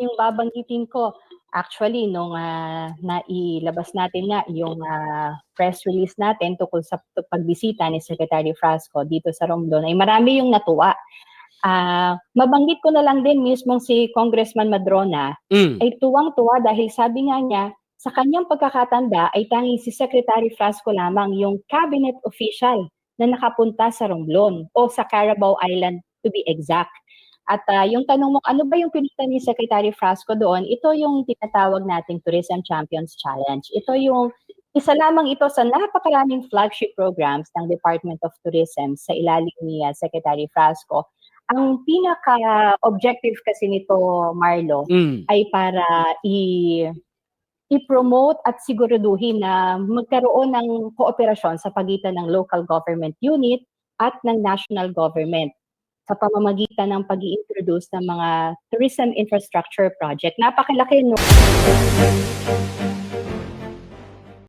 yung babanggitin ko. Actually, nung ah, nailabas natin nga yung ah, press release natin tungkol sa pagbisita ni Secretary Frasco dito sa Romblon, ay marami yung natuwa. Ah, mabanggit ko na lang din mismo si Congressman Madrona Mm. ay tuwang-tuwa dahil sabi nga niya, sa kanyang pagkakatanda ay tanging si Secretary Frasco lamang yung cabinet official na nakapunta sa Romblon o sa Carabao Island to be exact. At ah, yung tanong mo, ano ba yung pinunta ni Secretary Frasco doon? Ito yung tinatawag nating Tourism Champions Challenge. Ito yung isa lamang ito sa napakaraming flagship programs ng Department of Tourism sa ilalim ni ah, Secretary Frasco. Ang pinaka-objective kasi nito, Marlo, Mm. ay para i i-promote at siguraduhin na magkaroon ng kooperasyon sa pagitan ng local government unit at ng national government sa pamamagitan ng pag introduce ng mga tourism infrastructure project. Napakalaki no.